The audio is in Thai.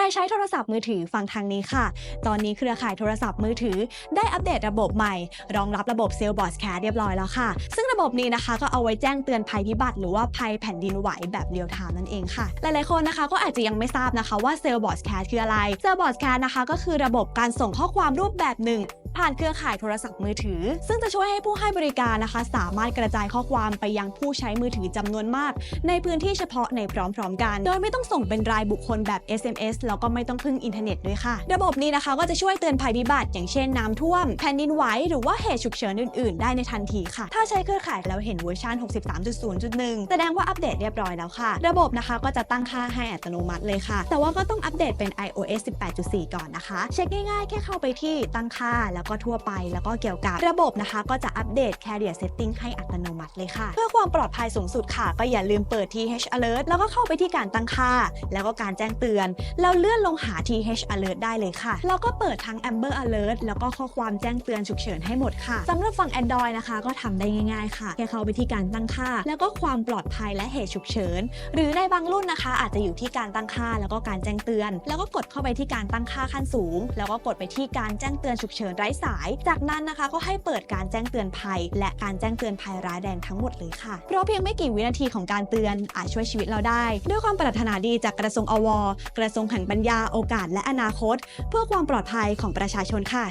รใช้โทรศัพท์มือถือฟังทางนี้ค่ะ ตอนนี้เครือข่ายโทรศัพท์มือถือ ได้อัปเดตระบบใหม่ รองรับระบบเซลล์บอร์ดแคร์เรียบร้อยแล้วค่ะ ซึ่งระบบนี้นะคะก็เอาไว้แจ้งเตือนภัยพิบัติหรือว่าภัยแผ่นดินไหวแบบเรียลไทม์นั่นเองค่ะ หลายๆคนนะคะก็อาจจะยังไม่ทราบนะคะว่าเซลล์บอร์ดแคร์คืออะไรเซลล์บอร์ดแคร์นะคะก็คือระบบการส่งข้อความรูปแบบหนึ่ง ผ่านเครือข่ายโทรศัพท์มือถือ ซึ่งจะช่วยให้ผู้ให้บริการนะคะ สามารถกระจายข้อความไปยังผู้ใช้มือถือจำนวนมาก ในพื้นที่เฉพาะในพร้อมๆกัน โดยไม่ต้องส่งเป็นรายบุคคลแบบ SMS แล้วก็ไม่ต้องพึ่งอินเทอร์เน็ตด้วยค่ะ ระบบนี้นะคะก็จะช่วยเตือนภัยพิบัติอย่างเช่นน้ำท่วม แผ่นดินไหวหรือว่าเหตุฉุกเฉินอื่นๆ ได้ในทันทีค่ะ ถ้าใช้เครือข่ายแล้วเห็นเวอร์ชัน63.0.1 แสดงว่าอัปเดตเรียบร้อยแล้วค่ะ ระบบนะคะก็จะตั้งค่าให้อัตโนมัติเลยค่ะ แต่ว่าก็ต้องอัปเดตเป็น iOS 18.4 ก่อนนะคะ เช็คง่ายๆ แค่เข้าไปที่ตั้งค่าแล้วก็ทั่วไป แล้วก็เกี่ยวกับระบบนะคะ ก็จะอัปเดต Carrier Setting ให้อัตโนมัติเลยค่ะ เพื่อความปลอดภัยสูงสุดค่ะ ก็อย่าลืมเปิด TH Alert แล้วก็เข้าไปที่การตั้งค่า แล้วก็การแจ้งเตือนแล้วเลื่อนลงหา TH Alert ได้เลยค่ะ แล้วก็เปิดทั้ง Amber Alert แล้วก็ข้อความแจ้งเตือนฉุกเฉินให้หมดค่ะสำหรับฝั่ง Android นะคะ ก็ทำได้ง่าย ๆ ค่ะแค่เข้าไปที่การตั้งค่า แล้วก็ความปลอดภัยและเหตุฉุกเฉินหรือในบางรุ่นนะคะ อาจจะอยู่ที่การตั้งค่า แล้วก็การแจ้งเตือน แล้วก็กดเข้าไปที่การตั้งค่าขั้นสูง แล้วก็กดไปที่การแจ้งเตือนฉุกเฉินไร้สาย จากนั้นนะคะก็ให้เปิดการแจ้งเตือนภัย และการแจ้งเตือนภัยร้ายแรงทั้งหมดเลยค่ะ เพราะเพียงไม่กี่วินาทีของการเตือนอาจช่วยชีวิตเราได้ ด้วยความปรารถนาดีจากกระทรวงอว กระทรวงแห่งปัญญาโอกาสและอนาคต เพื่อความปลอดภัยของประชาชนค่ะ